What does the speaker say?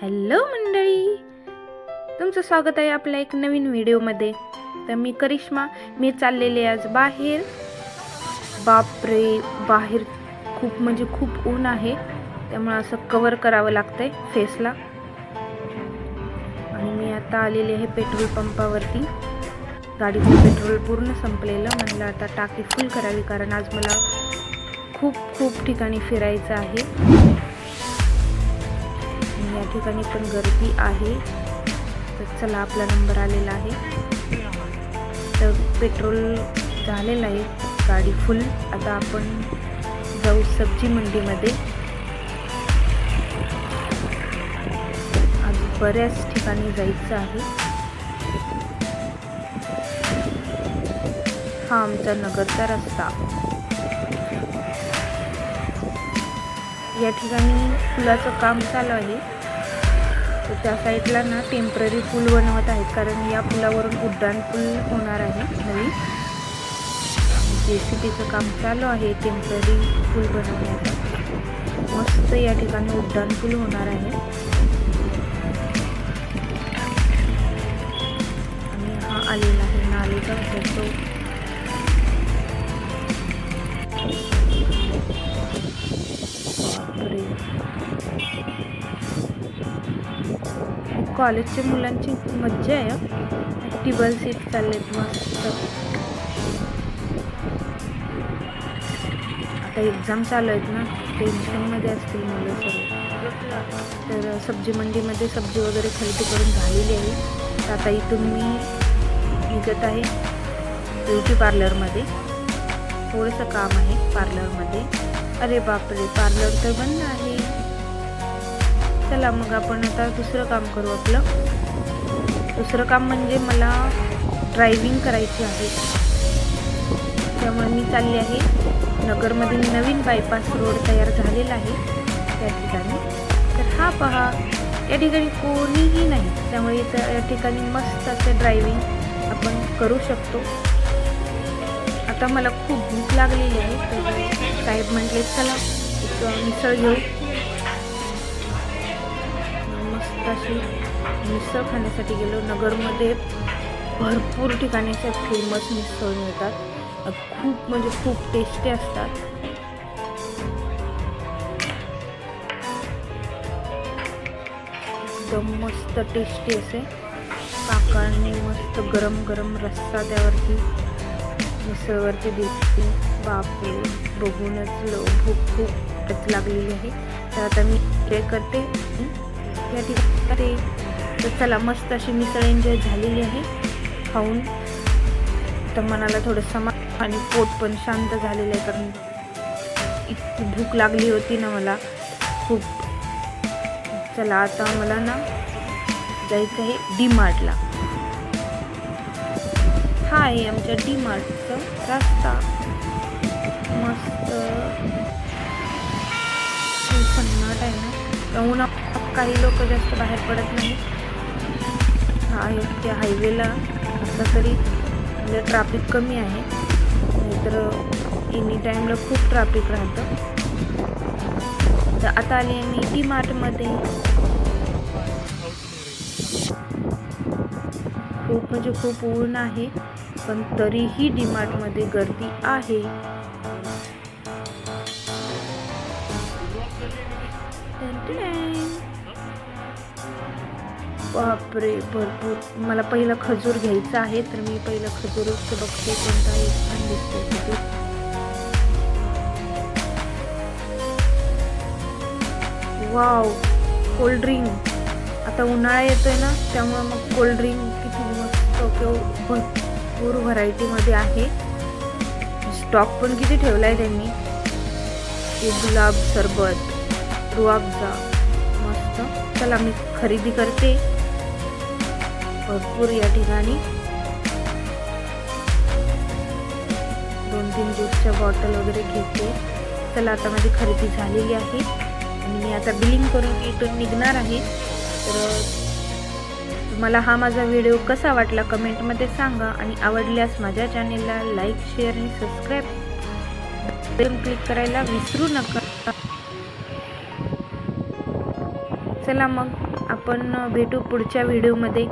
Hello मंडळी. तुमचं स्वागत आहे आपल्या एक नवीन व्हिडिओमध्ये. तर मी करिश्मा मी चाललेले आज बाहेर. बापरे बाहेर खूप म्हणजे खूप ऊन आहे. त्यामुळे असं कवर करावं लागतं आहे फेसला आणि मी आता आलेले आहे पेट्रोल पंपावरती गाडीचं पेट्रोल पूर्ण संपलेलं. म्हणलं आता टाकी फुल करावी कारण आज मला खूप खूप ठिकाणी फिरायचं आहे. ठिकाणी पण गर्दी आहे. तर चला आपला नंबर आलेला आहे. तर पेट्रोल झालेलं आहे गाडी फुल. आता आपण जाऊ सब्जी मंडीमध्ये. आज बऱ्याच ठिकाणी जायचं आहे. हा आमचा नगरचा रस्ता. या ठिकाणी पुलाचं काम चालू आहे. तर त्या साईडला ना टेंपररी पूल बनवत आहेत कारण या पुलावरून उड्डाण पूल होणार आहे नवीन. जे सी बीचं काम चालू आहे टेंपररी पूल बनवण्याचं. मस्त या ठिकाणी उड्डाण पूल होणार आहे. आणि हा आलेला आहे नालेचा तो कॉलेजच्या मुलांची मज्जा आहे टिबल सीट चाललेत मस्त. आता एक्झाम चालू आहेत ना टेन्शनमध्ये असतील मुलं सर्व तर सब्जी मंडीमध्ये सब्जी वगैरे खरेदी करून झालेली आहे. तर आता इथून मी निघत आहे ब्युटी पार्लरमध्ये. थोडंसं काम आहे पार्लरमध्ये. अरे बापरे पार्लर तर बंद आहे. चला मग आपण आता दुसरं काम करू आपलं. दुसरं काम म्हणजे मला ड्रायव्हिंग करायची आहे. त्यामुळे मी चालली आहे. नगरमधील नवीन बायपास रोड तयार झालेला आहे. त्या ठिकाणी. तर हा पहा या ठिकाणी कोणीही नाही. त्यामुळे इथं या ठिकाणी मस्त असं ड्रायव्हिंग आपण करू शकतो. आता मला खूप भूक लागलेली आहे तर साहेब म्हटले चला एक मिसळ घेऊ. अशी मिसळ खाण्यासाठी गेलो. नगरमध्ये भरपूर ठिकाणी अशा फेमस मिसळ मिळतात. खूप म्हणजे खूप टेस्टी असतात. एकदम मस्त टेस्टी असे. काकाने मस्त गरम गरम रस्सा त्यावरती मिसळवरती दिसते. बापरे बघूनच लो भूक खूप लागलेली आहे. तर आता मी ट्रे करते. या ठिकाणी. तर चला मस्त अशी मिसळ एन्जॉय झालेली आहे. खाऊन. तर मनाला थोडं समा आणि पोट पण शांत झालेलं आहे कारण इतकी भूक लागली होती ना मला. खूप. चला आता मला ना जायचं आहे डी मार्टला हा आहे आमच्या डी मार्टचं रस्ता. मस्त. पन्नाट आहे ना. उन्हा काही लोक जास्त बाहेर पडत नाही हा त्या हायवेला आता तरी म्हणजे ट्राफिक कमी आहे. नाहीतर एनी टाईमला खूप ट्राफिक राहतं. तर आता आले मी डी मार्टमध्ये खूप म्हणजे खूप ऊन आहे पण तरीही डी मार्टमध्ये गर्दी आहे. बापरे भरपूर. मला पहिलं खजूर घ्यायचं आहे तर मी पहिलं खजूरचं बघते कोणता एक छान दिसतो खजूर. वाव कोल्ड ड्रिंक आता उन्हाळा येतोय ना त्यामुळे मग कोल्ड ड्रिंक किती मस्त किंवा भरपूर व्हरायटीमध्ये आहे. स्टॉक पण किती ठेवला आहे त्यांनी. ते गुलाब सरबत रुआबजा मस्त. चला मी खरेदी करते. भरपूर या ठिकाणी. दोन तीन ज्यूसच्या बॉटल वगैरे घेते. चला आता माझी खरेदी झालेली आहे. आणि मी आता बिलिंग करून इथून निघणार आहे. तर तुम्हाला हा माझा व्हिडिओ कसा वाटला कमेंटमध्ये सांगा. आणि आवडल्यास माझ्या चॅनेलला लाईक शेअर आणि सबस्क्राईब क्लिक करायला विसरू नका. चला मग आपण भेटू पुढच्या व्हिडिओमध्ये